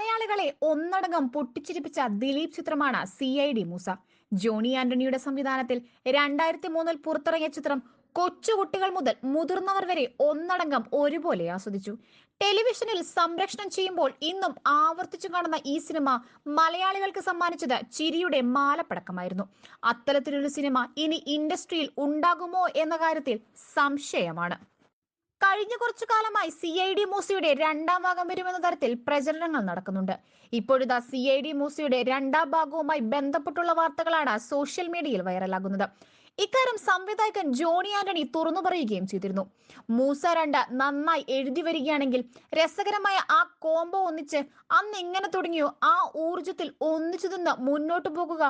മലയാളികളെ ഒന്നടങ്കം പൊട്ടിച്ചിരിപ്പിച്ച ദിലീപ് ചിത്രമാണ് C I D Moosa. Johny ആന്റണിയുടെ സംവിധാനത്തിൽ രണ്ടായിരത്തി മൂന്നിൽ പുറത്തിറങ്ങിയ ചിത്രം കൊച്ചുകുട്ടികൾ മുതൽ മുതിർന്നവർ വരെ ഒന്നടങ്കം ഒരുപോലെ ആസ്വദിച്ചു. ടെലിവിഷനിൽ സംരക്ഷണം ചെയ്യുമ്പോൾ ഇന്നും ആവർത്തിച്ചു കാണുന്ന ഈ സിനിമ മലയാളികൾക്ക് സമ്മാനിച്ചത് ചിരിയുടെ മാലപ്പടക്കമായിരുന്നു. അത്തരത്തിലൊരു സിനിമ ഇനി ഇൻഡസ്ട്രിയിൽ ഉണ്ടാകുമോ എന്ന കാര്യത്തിൽ സംശയമാണ്. കഴിഞ്ഞ കുറച്ചു കാലമായി സി ഐ ഡി മൂസിയുടെ രണ്ടാം ഭാഗം വരുമെന്ന തരത്തിൽ പ്രചരണങ്ങൾ നടക്കുന്നുണ്ട്. ഇപ്പോഴിതാ സി ഐ ഡി മൂസിയുടെ രണ്ടാം ഭാഗവുമായി ബന്ധപ്പെട്ടുള്ള വാർത്തകളാണ് സോഷ്യൽ മീഡിയയിൽ വൈറലാകുന്നത്. ഇക്കാര്യം സംവിധായകൻ ജോണി ആന്റണി തുറന്നു പറയുകയും ചെയ്തിരുന്നു. മൂസ രണ്ട് നന്നായി എഴുതി വരികയാണെങ്കിൽ രസകരമായ ആ കോംബോ ഒന്നിച്ച് അന്ന് എങ്ങനെ തുടങ്ങിയോ ആ ഊർജത്തിൽ ഒന്നിച്ചു നിന്ന് മുന്നോട്ട് പോകുക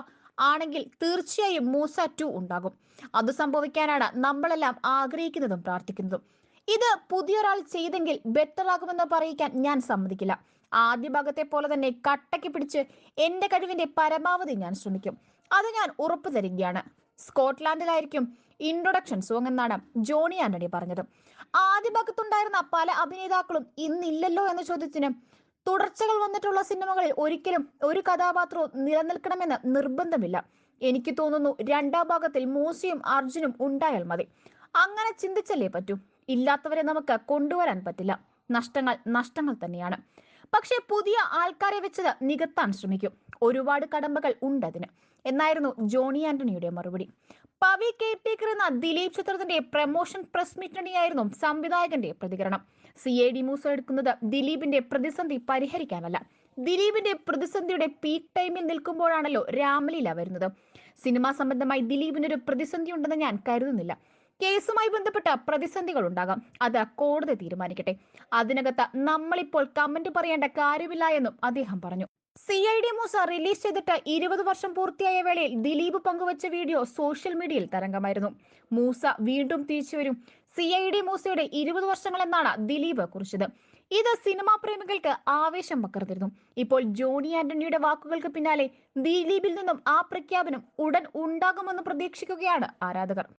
ആണെങ്കിൽ തീർച്ചയായും മൂസ ടു ഉണ്ടാകും. അത് സംഭവിക്കാനാണ് നമ്മളെല്ലാം ആഗ്രഹിക്കുന്നതും പ്രാർത്ഥിക്കുന്നതും. ഇത് പുതിയൊരാൾ ചെയ്തെങ്കിൽ ബെറ്റർ ആകുമെന്ന് പറയിക്കാൻ ഞാൻ സമ്മതിക്കില്ല. ആദ്യ ഭാഗത്തെ പോലെ തന്നെ കട്ടയ്ക്ക് പിടിച്ച് എന്റെ കഴിവിന്റെ പരമാവധി ഞാൻ ശ്രമിക്കും. അത് ഞാൻ ഉറപ്പു തരികയാണ്. സ്കോട്ട്ലാൻഡിലായിരിക്കും ഇൻട്രൊഡക്ഷൻ സോങ് എന്നാണ് ജോണി ആന്റണി പറഞ്ഞത്. ആദ്യ ഭാഗത്തുണ്ടായിരുന്ന പല അഭിനേതാക്കളും ഇന്നില്ലല്ലോ എന്ന ചോദ്യത്തിന് തുടർച്ചകൾ വന്നിട്ടുള്ള സിനിമകളിൽ ഒരിക്കലും ഒരു കഥാപാത്രവും നിലനിൽക്കണമെന്ന് നിർബന്ധമില്ല. എനിക്ക് തോന്നുന്നു രണ്ടാം ഭാഗത്തിൽ മൂസിയും അർജുനും ഉണ്ടായാൽ മതി. അങ്ങനെ ചിന്തിച്ചല്ലേ പറ്റൂ? ഇല്ലാത്തവരെ നമുക്ക് കൊണ്ടുവരാൻ പറ്റില്ല. നഷ്ടങ്ങൾ നഷ്ടങ്ങൾ തന്നെയാണ്. പക്ഷെ പുതിയ ആൾക്കാരെ വെച്ചത് നികത്താൻ ശ്രമിക്കും. ഒരുപാട് കടമ്പകൾ ഉണ്ട് അതിന്. എന്നായിരുന്നു ജോണി ആന്റണിയുടെ മറുപടി. പവി കെയർടേക്കർ എന്ന ദിലീപ് ചിത്രത്തിന്റെ പ്രമോഷൻ പ്രസ് മീറ്റിനെയായിരുന്നു സംവിധായകന്റെ പ്രതികരണം. സി എ ഡി മൂസ എടുക്കുന്നത് ദിലീപിന്റെ പ്രതിസന്ധി പരിഹരിക്കാനല്ല. ദിലീപിന്റെ പ്രതിസന്ധിയുടെ പീക്ക് ടൈമിൽ നിൽക്കുമ്പോഴാണല്ലോ രാമലീല വരുന്നത്. സിനിമാ സംബന്ധമായി ദിലീപിനൊരു പ്രതിസന്ധി ഉണ്ടെന്ന് ഞാൻ കരുതുന്നില്ല. കേസുമായി ബന്ധപ്പെട്ട പ്രതിസന്ധികൾ ഉണ്ടാകാം അത് കോടതി തീരുമാനിക്കട്ടെ. അതിനകത്ത് നമ്മളിപ്പോൾ കമന്റ് പറയേണ്ട കാര്യമില്ല എന്നും അദ്ദേഹം പറഞ്ഞു. C I D Moosa release ചെയ്തിട്ട് ഇരുപത് വർഷം പൂർത്തിയായ വേളയിൽ ദിലീപ് പങ്കുവച്ച വീഡിയോ സോഷ്യൽ മീഡിയയിൽ തരംഗമായിരുന്നു. മൂസ വീണ്ടും തിരിച്ചു വരും. സി ഐ ഡി മൂസയുടെ ഇരുപത് വർഷങ്ങൾ എന്നാണ് ദിലീപ് കുറിച്ചത്. ഇത് സിനിമാ പ്രേമികൾക്ക് ആവേശം പകർന്നിരുന്നു. ഇപ്പോൾ ജോണി ആന്റണിയുടെ വാക്കുകൾക്ക് പിന്നാലെ ദിലീപിൽ നിന്നും ആ പ്രഖ്യാപനം ഉടൻ ഉണ്ടാകുമെന്ന് പ്രതീക്ഷിക്കുകയാണ് ആരാധകർ.